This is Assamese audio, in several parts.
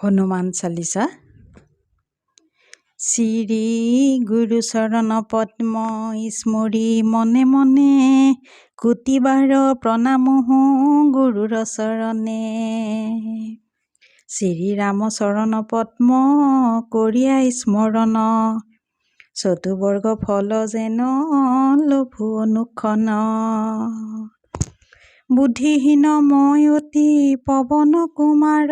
হনুমান চালিচা। শ্ৰী গুৰু চৰণ পদ্ম স্মৰি মনে মনে কোটিবাৰ প্ৰণাম গুৰুৰ চৰণে। শ্ৰীৰাম চৰণ পদ্ম কৰিয়া স্মৰণ চতুবৰ্গ ফল যেন লভু অনুক্ষণ। বুদ্ধিহীন মই অতি পৱন কুমাৰ।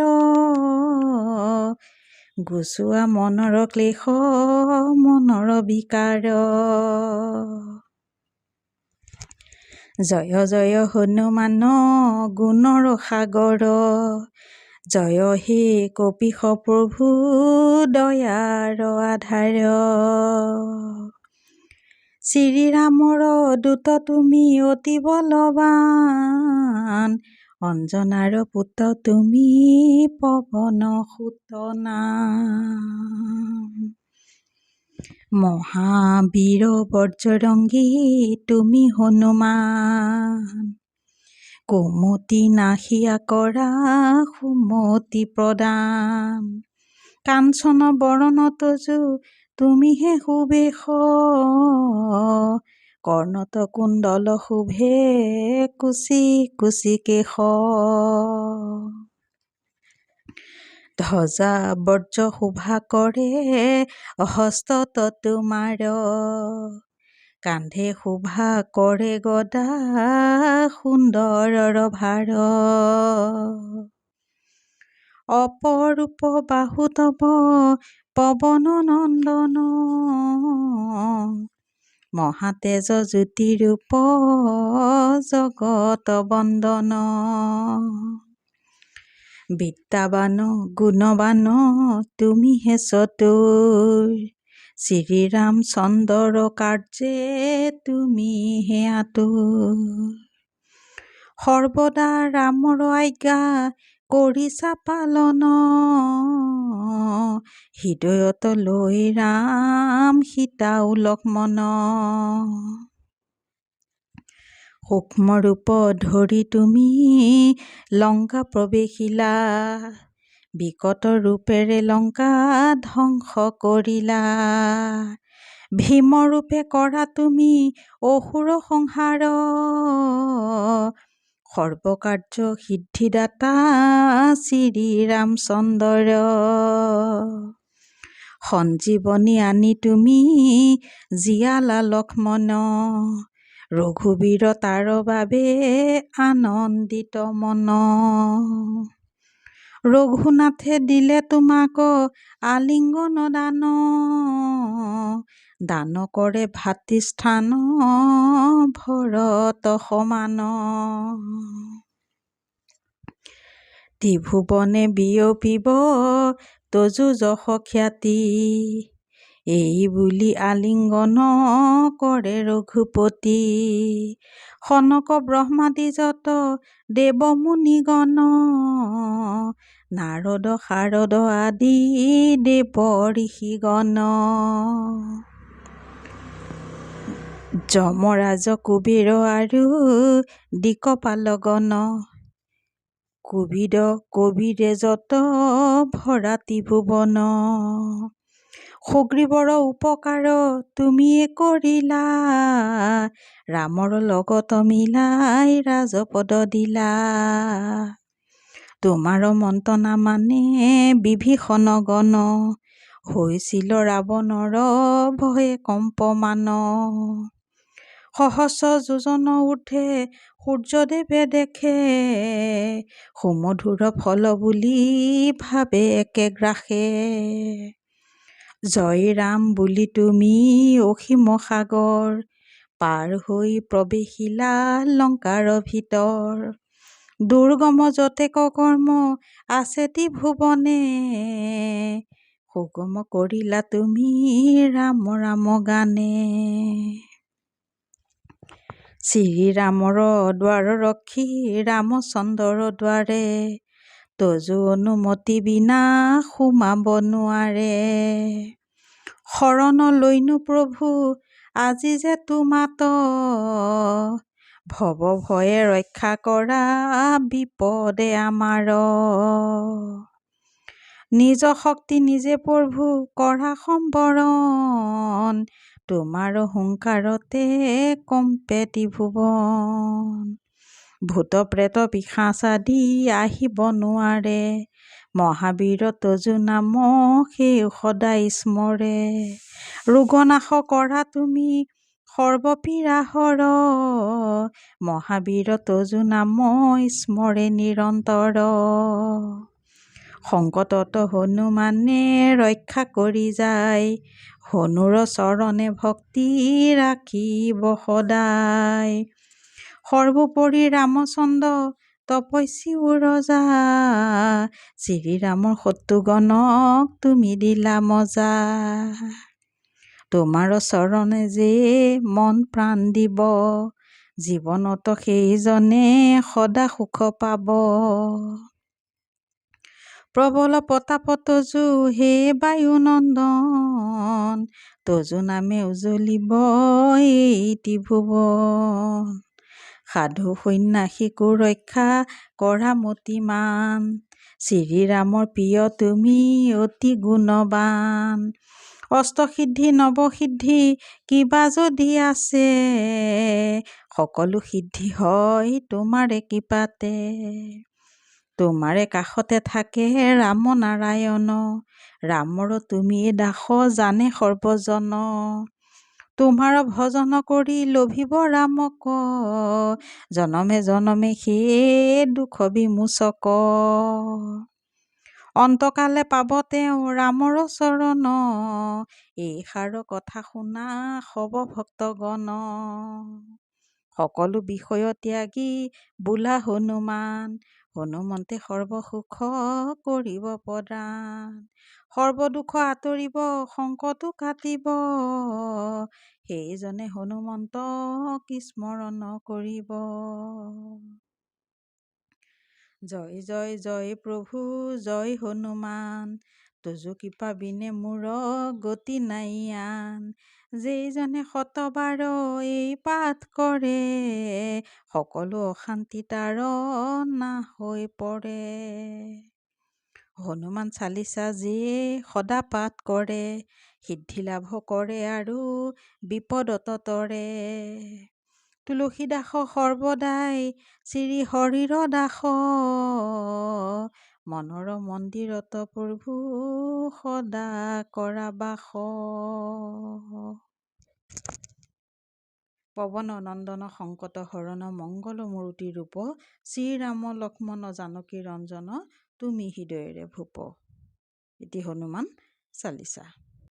গুচোৱা মনৰ ক্লেশ মনৰ বিকাৰ। জয় জয় হনুমান গুণৰ সাগৰ। জয় হে কপিশ প্ৰভু দয়াৰ আধাৰ। শ্ৰীৰামৰ দূত তুমি অতি বলৱান। অঞ্জনাৰ পুত্ৰ তুমি পৱন সুতনা। মহাবীৰ বজ্ৰংগী তুমি হনুমান। কুমতি নাশিয়া কৰা সুমতি প্ৰদান। কাঞ্চন বৰণ তজু তুমিহে সুবেশ। কৰ্ণত কুণ্ডল শুভে কুচি কুচি কেশ। ধ্বজা বজ্ৰ শোভা কৰে হস্তত তোমাৰ কান্ধে শোভা কৰে গদা সুন্দৰৰ ভাৰ অপৰূপ বাহু তব পৱন নন্দন মহাতেজ জ্যোতিৰূপ জগত বন্দন বিদ্যাবান গুণবান তুমিহে চতুৰ। শ্ৰীৰামচন্দ্ৰৰ কাৰ্যে তুমিহে আতুৰ। সৰ্বদা ৰামৰ আজ্ঞা কৰিছা পালন। হৃদয়ত লৈ ৰাম সীতাও লক্ষ্মণ সূক্ষ্ম ৰূপ ধৰি তুমি লংকা প্ৰৱেশিলা বিকট ৰূপেৰে লংকা ধ্বংস কৰিলা। ভীমৰূপে কৰা তুমি অসুৰ সংহাৰ সৰ্বকাৰ্য সিদ্ধিদাতা শ্ৰীৰামচন্দ্ৰ সঞ্জীৱনী আনি তুমি জীয়ালা লক্ষ্মণ। ৰঘুবীৰ তাৰ বাবে আনন্দিত মন। ৰঘুনাথে দিলে তোমাক আলিংগন দান। দান কৰে ভাতৃস্থান ভৰত সমান। ত্ৰিভুৱনে বিয়পিব তজু যশ খ্যাতি। এই বুলি আলিংগন কৰে ৰঘুপতি। সনক ব্ৰহ্মাদি যত দেৱ মুনিগণ নাৰদ শাৰদ আদি দেৱ ঋষিগণ। যমৰাজ কুবেৰ আৰু দিকপালগণ। কোভিদ কবিৰে যত ভৰা ত্ৰিভুৱন সুগ্ৰীৱৰ উপকাৰ তুমিয়ে কৰিলা। ৰামৰ লগত মিলাই ৰাজপদ দিলা। তোমাৰ মন্ত্ৰণা মানে বিভীষণ গণ। হৈছিল ৰাৱণৰ ভয়ে কম্পমান। সহস্ৰ যোজন উঠে, সূৰ্যদেৱে দেখে। সুমধুৰ ফল বুলি ভাবে একে গ্ৰাসে। জয় ৰাম বুলি তুমি অসীম সাগৰ পাৰ হৈ প্ৰৱেশিলা লংকাৰ ভিতৰ। দুৰ্গম যতেক কৰ্ম আছে ত্ৰিভুৱনে সুগম কৰিলা তুমি ৰাম ৰাম গানে। শ্ৰীৰামৰ দ্বাৰ ৰক্ষী ৰামচন্দ্ৰৰ দ্বাৰে তজু অনুমতি বিনা সোমাব নোৱাৰে। শৰণ লৈনো প্ৰভু আজি যে তোমাত। ভৱ ভয়ে ৰক্ষা কৰা বিপদে আমাৰ। নিজ শক্তি নিজে প্ৰভু কৰা সম্বৰণ। তোমাৰ হুংকাৰতে কম্পে ত্ৰিভুৱন ভূত প্ৰেত পিশাচ আদি আহিব নোৱাৰে। মহাবীৰ তজু নাম সেই সদায় স্মৰে। ৰোগনাশ কৰা তুমি সৰ্বপীড়াহৰ। মহাবীৰ তজু নাম স্মৰে নিৰন্তৰ। সংকটত হনুমানে ৰক্ষা কৰি যায়। হনুৰ চৰণে ভক্তি ৰাখিব সদায়। সৰ্বোপৰি ৰামচন্দ্ৰ তপস্বী ৰজা। শ্ৰীৰামৰ শত্ৰুগণক তুমি দিলা মজা। তোমাৰ চৰণে যে মন প্ৰাণ দিব, জীৱনত সেইজনে সদা সুখ পাব। প্ৰবল প্ৰতাপ তজু হে বায়ু নন্দন, তজু নামে উজলিব এই ত্ৰিভুৱন। সাধু সন্যাসীকো ৰক্ষা কৰা মতিমান। শ্ৰীৰামৰ প্ৰিয় তুমি অতি গুণৱান অষ্টসিদ্ধি নৱসিদ্ধি কিবা যদি আছে সকলো সিদ্ধি হয় তোমাৰে কৃপাতে। তোমাৰে কাষতে থাকে ৰাম নাৰায়ণ। ৰামৰ তুমি দাস জানে সৰ্বজন। তোমাৰ ভজন কৰি লভিব ৰামক। জনমে জনমে সেই দুখ বিমোচক। অন্তকালে পাব তেওঁ ৰামৰ চৰণ। এইষাৰ কথা শুনা সব ভক্তগণ। সকলো বিষয় ত্যাগী বোলা হনুমান। হনুমন্তে সৰ্বসুখ কৰিব প্ৰদান সৰ্বদুখ আঁতৰিব সংকটো কাটিব। সেইজনে হনুমন্তক স্মৰণ কৰিব? জয় জয় জয় প্ৰভু জয় হনুমান তুজু কৃপা বিনে মোৰ গতি নাই আন। যেইজনে শতবাৰ এই পাঠ কৰে সকলো অশান্তি তাৰ নাশ হৈ পৰে। হনুমান চালিচা যিয়ে সদা পাঠ কৰে সিদ্ধি লাভ কৰে আৰু বিপদত তৰে। তুলসী দাস সৰ্বদাই শ্ৰী হৰিৰ দাস মনৰ মন্দিৰত প্ৰভু সদা কৰা বাস। পৱন নন্দন সংকট হৰণ মংগল মূৰ্তি ৰূপ শ্ৰীৰাম লক্ষ্মণ জানকী ৰঞ্জন তুমি হৃদয়েৰে ভূপ। ইতি হনুমান চালিচা।